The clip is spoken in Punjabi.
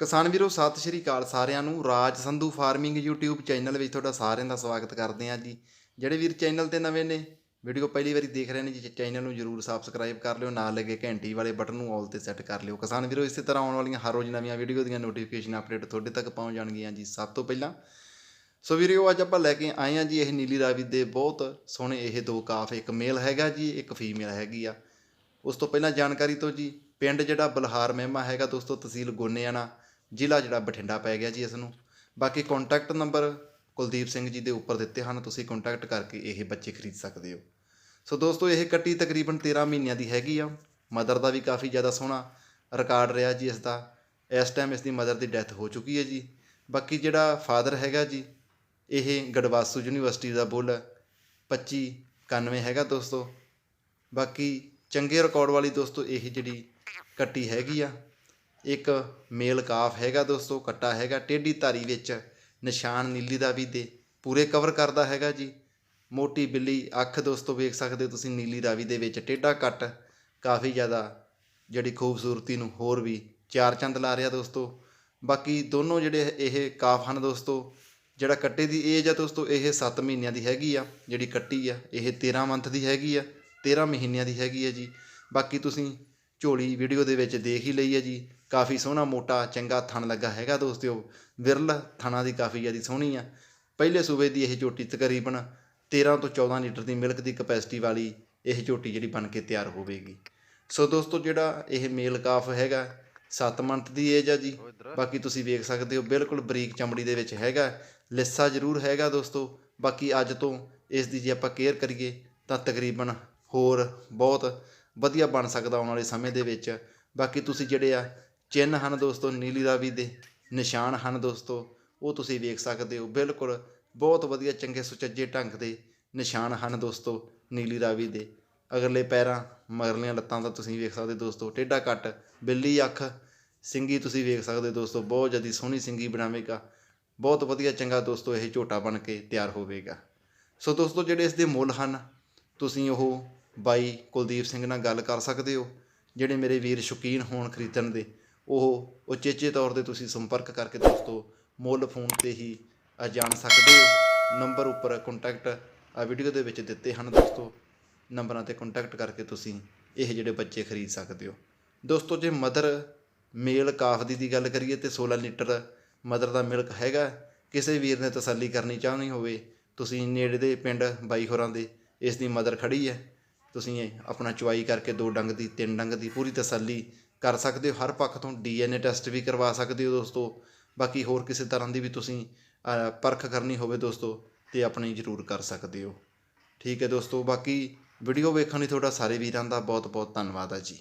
ਕਿਸਾਨ ਵੀਰੋ, ਸਤਿ ਸ਼੍ਰੀ ਅਕਾਲ ਸਾਰਿਆਂ ਨੂੰ। Raj Sandhu farming YouTube channel ਵਿੱਚ ਤੁਹਾਡਾ ਸਾਰਿਆਂ ਦਾ ਸਵਾਗਤ ਕਰਦੇ ਹਾਂ ਜੀ। ਜਿਹੜੇ ਵੀਰ ਚੈਨਲ ਤੇ ਨਵੇਂ ਨੇ, ਵੀਡੀਓ ਪਹਿਲੀ ਵਾਰੀ ਦੇਖ ਰਹੇ ਨੇ ਜੀ, ਚੈਨਲ ਨੂੰ ਜਰੂਰ ਸਬਸਕ੍ਰਾਈਬ ਕਰ ਲਿਓ। ਨਾਲ ਲੱਗੇ ਘੰਟੀ ਵਾਲੇ ਬਟਨ ਨੂੰ ਆਲ ਤੇ ਸੈੱਟ ਕਰ ਲਿਓ। ਕਿਸਾਨ ਵੀਰੋ, ਇਸੇ ਤਰ੍ਹਾਂ ਆਉਣ ਵਾਲੀਆਂ ਹਰ ਰੋਜ਼ ਨਵੀਆਂ ਵੀਡੀਓ ਦੀਆਂ ਨੋਟੀਫਿਕੇਸ਼ਨ ਅਪਡੇਟ ਤੁਹਾਡੇ ਤੱਕ ਪਹੁੰਚ ਜਾਣਗੀਆਂ ਜੀ, ਸਭ ਤੋਂ ਪਹਿਲਾਂ। ਸੋ ਵੀਰੋ, ਅੱਜ ਆਪਾਂ ਲੈ ਕੇ ਆਏ ਹਾਂ ਜੀ ਇਹ ਨੀਲੀ ਰਾਵੀ ਦੇ ਬਹੁਤ ਸੋਹਣੇ ਇਹ ਦੋ ਕਾਫ ਇੱਕ ਮੇਲ ਹੈਗਾ ਜੀ, ਇੱਕ ਫੀਮੇਲ ਹੈਗੀ ਆ। ਉਸ ਤੋਂ ਪਹਿਲਾਂ ਜਾਣਕਾਰੀ ਤੋਂ ਜੀ, ਪਿੰਡ ਜਿਹੜਾ ਬਲਹਾਰ ਮਹਿਮਾ ਹੈਗਾ ਦੋਸਤੋ, ਤਹਿਸੀਲ ਗੋਨਿਆਣਾ ਜ਼ਿਲ੍ਹਾ ਜਿਹੜਾ ਬਠਿੰਡਾ ਪੈ ਗਿਆ ਜੀ ਇਸ ਨੂੰ ਬਾਕੀ ਕੰਟੈਕਟ ਨੰਬਰ ਕੁਲਦੀਪ ਸਿੰਘ ਜੀ ਦੇ ਉੱਪਰ ਦਿੱਤੇ ਹਨ, ਤੁਸੀਂ ਕੰਟੈਕਟ ਕਰਕੇ ਇਹ ਬੱਚੇ ਖਰੀਦ ਸਕਦੇ ਹੋ। ਸੋ ਦੋਸਤੋ, ਇਹ ਕੱਟੀ ਤਕਰੀਬਨ 13 ਮਹੀਨਿਆਂ ਦੀ ਹੈਗੀ ਆ। ਮਦਰ ਦਾ ਵੀ ਕਾਫੀ ਜ਼ਿਆਦਾ ਸੋਹਣਾ ਰਿਕਾਰਡ ਰਿਹਾ ਜੀ ਇਸ ਦਾ ਇਸ ਟਾਈਮ ਇਸ ਦੀ ਮਦਰ ਦੀ ਡੈਥ ਹੋ ਚੁੱਕੀ ਹੈ ਜੀ। ਬਾਕੀ ਜਿਹੜਾ ਫਾਦਰ ਹੈਗਾ ਜੀ, ਇਹ ਗੜਵਾਸੂ ਯੂਨੀਵਰਸਿਟੀ ਦਾ ਬੁੱਲ 2591 ਹੈਗਾ ਦੋਸਤੋ। ਬਾਕੀ ਚੰਗੇ ਰਿਕਾਰਡ ਵਾਲੀ ਦੋਸਤੋ, ਇਹ ਜਿਹੜੀ ਕੱਟੀ ਹੈਗੀ ਆ। ਇੱਕ ਮੇਲ ਕਾਫ ਹੈਗਾ ਦੋਸਤੋ, ਕੱਟਾ ਹੈਗਾ, ਟੇਢੀ ਧਾਰੀ ਵਿੱਚ ਨਿਸ਼ਾਨ ਨੀਲੀ ਦਾ ਵੀ ਦੇ, ਪੂਰੇ ਕਵਰ ਕਰਦਾ ਹੈਗਾ ਜੀ। ਮੋਟੀ ਬਿੱਲੀ ਅੱਖ ਦੋਸਤੋ ਵੇਖ ਸਕਦੇ ਹੋ ਤੁਸੀਂ, ਨੀਲੀ ਰਾਵੀ ਦੇ ਵਿੱਚ ਟੇਢਾ ਕੱਟ, ਕਾਫੀ ਜ਼ਿਆਦਾ ਜਿਹੜੀ ਖੂਬਸੂਰਤੀ ਨੂੰ ਹੋਰ ਵੀ ਚਾਰ ਚੰਦ ਲਾ ਰਿਹਾ ਦੋਸਤੋ। ਬਾਕੀ ਦੋਨੋਂ ਜਿਹੜੇ ਇਹ ਕਾਫ ਹਨ ਦੋਸਤੋ, ਜਿਹੜਾ ਕੱਟੇ ਦੀ ਏਜ ਆ ਦੋਸਤੋ, ਇਹ 7 ਮਹੀਨਿਆਂ ਦੀ ਹੈਗੀ ਆ, ਜਿਹੜੀ ਕੱਟੀ ਆ, ਇਹ 13 ਮੰਥ ਦੀ ਹੈਗੀ ਆ 13 ਮਹੀਨਿਆਂ ਦੀ ਹੈਗੀ ਆ ਜੀ। ਬਾਕੀ ਤੁਸੀਂ ਝੋਲੀ ਵੀਡੀਓ ਦੇ ਵਿੱਚ ਦੇਖ ਹੀ ਲਈ ਹੈ ਜੀ। ਕਾਫੀ ਸੋਹਣਾ ਮੋਟਾ ਚੰਗਾ ਥਣ ਲੱਗਾ ਹੈਗਾ ਦੋਸਤੋ ਵਿਰਲ ਥਣਾ ਦੀ ਕਾਫੀ ਜ਼ਿਆਦਾ ਸੋਹਣੀ ਆ। ਪਹਿਲੇ ਸੂਬੇ ਦੀ ਇਹ ਝੋਟੀ ਤਕਰੀਬਨ 13 ਤੋਂ 14 ਲੀਟਰ ਦੀ ਮਿਲਕ ਦੀ ਕਪੈਸਿਟੀ ਵਾਲੀ ਇਹ ਝੋਟੀ ਜਿਹੜੀ ਬਣ ਕੇ ਤਿਆਰ ਹੋਵੇਗੀ। ਸੋ ਦੋਸਤੋ ਜਿਹੜਾ ਇਹ ਮੇਲ ਕਾਫ ਹੈਗਾ 7 ਮੰਥ ਦੀ ਏਜ ਆ ਜੀ। ਬਾਕੀ ਤੁਸੀਂ ਵੇਖ ਸਕਦੇ ਹੋ ਬਿਲਕੁਲ ਬਰੀਕ ਚਮੜੀ ਦੇ ਵਿੱਚ ਹੈਗਾ। ਲਿੱਸਾ ਜ਼ਰੂਰ ਹੈਗਾ ਦੋਸਤੋ। ਬਾਕੀ ਅੱਜ ਤੋਂ ਇਸ ਦੀ ਜੇ ਆਪਾਂ ਕੇਅਰ ਕਰੀਏ ਤਾਂ ਤਕਰੀਬਨ ਹੋਰ ਬਹੁਤ ਵਧੀਆ ਬਣ ਸਕਦਾ ਆਉਣ ਵਾਲੇ ਸਮੇਂ ਦੇ ਵਿੱਚ। ਬਾਕੀ ਤੁਸੀਂ ਜਿਹੜੇ ਆ ਚਿੰਨ੍ਹ ਹਨ ਦੋਸਤੋ, ਨੀਲੀ ਰਾਵੀ ਦੇ, ਨਿਸ਼ਾਨ ਹਨ ਦੋਸਤੋ, ਉਹ ਤੁਸੀਂ ਵੇਖ ਸਕਦੇ ਹੋ। ਬਿਲਕੁਲ ਬਹੁਤ ਵਧੀਆ ਚੰਗੇ ਸੁਚੱਜੇ ਢੰਗ ਦੇ ਨਿਸ਼ਾਨ ਹਨ ਦੋਸਤੋ, ਨੀਲੀ ਰਾਵੀ ਦੇ। ਅਗਰਲੇ ਪੈਰਾਂ ਮਗਰਲੀਆਂ ਲੱਤਾਂ ਦਾ ਤੁਸੀਂ ਵੇਖ ਸਕਦੇ ਦੋਸਤੋ, ਟੇਢਾ ਕੱਟ, ਬਿੱਲੀ ਅੱਖ, ਸਿੰਗੀ ਤੁਸੀਂ ਵੇਖ ਸਕਦੇ ਹੋ ਦੋਸਤੋ, ਬਹੁਤ ਜ਼ਿਆਦਾ ਸੋਹਣੀ ਸਿੰਗੀ ਬਣਾਵੇਗਾ। ਬਹੁਤ ਵਧੀਆ ਚੰਗਾ ਦੋਸਤੋ, ਇਹ ਝੋਟਾ ਬਣ ਕੇ ਤਿਆਰ ਹੋਵੇਗਾ। ਸੋ ਦੋਸਤੋ, ਜਿਹੜੇ ਇਸ ਦੇ ਮੁੱਲ ਹਨ, ਤੁਸੀਂ ਉਹ ਬਾਈ ਕੁਲਦੀਪ ਸਿੰਘ ਨਾਲ ਗੱਲ ਕਰ ਸਕਦੇ ਹੋ, ਜਿਹੜੇ ਮੇਰੇ ਵੀਰ ਸ਼ੌਕੀਨ ਹੋਣ ਖਰੀਦਣ ਦੇ। ਉਹ ਉਚੇਚੇ ਤੌਰ ਤੇ ਤੁਸੀਂ ਸੰਪਰਕ ਕਰਕੇ ਦੋਸਤੋ ਮੁੱਲ ਫੋਨ ਤੇ ਹੀ ਜਾਣ ਸਕਦੇ ਹੋ। ਨੰਬਰ ਉੱਪਰ ਕੰਟੈਕਟ ਆ ਵੀਡੀਓ ਦੇ ਵਿੱਚ ਦਿੱਤੇ ਹਨ ਦੋਸਤੋ। ਨੰਬਰਾਂ ਤੇ ਕੰਟੈਕਟ ਕਰਕੇ ਤੁਸੀਂ ਇਹ ਜਿਹੜੇ ਬੱਚੇ ਖਰੀਦ ਸਕਦੇ ਹੋ। ਦੋਸਤੋ, ਜੇ ਮਦਰ ਮੇਲ ਕਾਫ ਦੀ ਦੀ ਗੱਲ ਕਰੀਏ ਤੇ 16 ਲੀਟਰ ਮਦਰ ਦਾ ਮਿਲਕ ਹੈਗਾ। ਕਿਸੇ ਵੀਰ ਨੇ ਤਸੱਲੀ ਕਰਨੀ ਚਾਹਣੀ ਹੋਵੇ, ਤੁਸੀਂ ਨੇੜੇ ਦੇ ਪਿੰਡ ਬਾਈ ਹੋਰਾਂ ਦੇ ਇਸ ਦੀ ਮਦਰ ਖੜੀ ਹੈ। ਤੁਸੀਂ ਇਹ ਆਪਣਾ ਚੁਆਈ ਕਰਕੇ ਦੋ ਡੰਗ ਦੀ, ਤਿੰਨ ਡੰਗ ਦੀ ਪੂਰੀ ਤਸੱਲੀ ਕਰ ਸਕਦੇ ਹੋ, ਹਰ ਪੱਖ ਤੋਂ ਡੀਐਨਏ ਟੈਸਟ ਵੀ ਕਰਵਾ ਸਕਦੇ ਹੋ ਦੋਸਤੋ। ਬਾਕੀ ਹੋਰ ਕਿਸੇ ਤਰ੍ਹਾਂ ਦੀ ਵੀ ਤੁਸੀਂ ਪਰਖ ਕਰਨੀ ਹੋਵੇ ਦੋਸਤੋ ਤੇ ਆਪਣੀ ਜ਼ਰੂਰ ਕਰ ਸਕਦੇ ਹੋ। ਠੀਕ ਹੈ ਦੋਸਤੋ, ਬਾਕੀ ਵੀਡੀਓ ਵੇਖਣ ਲਈ ਤੁਹਾਡਾ ਸਾਰੇ ਵੀਰਾਂ ਦਾ ਬਹੁਤ ਬਹੁਤ ਧੰਨਵਾਦ ਹੈ ਜੀ।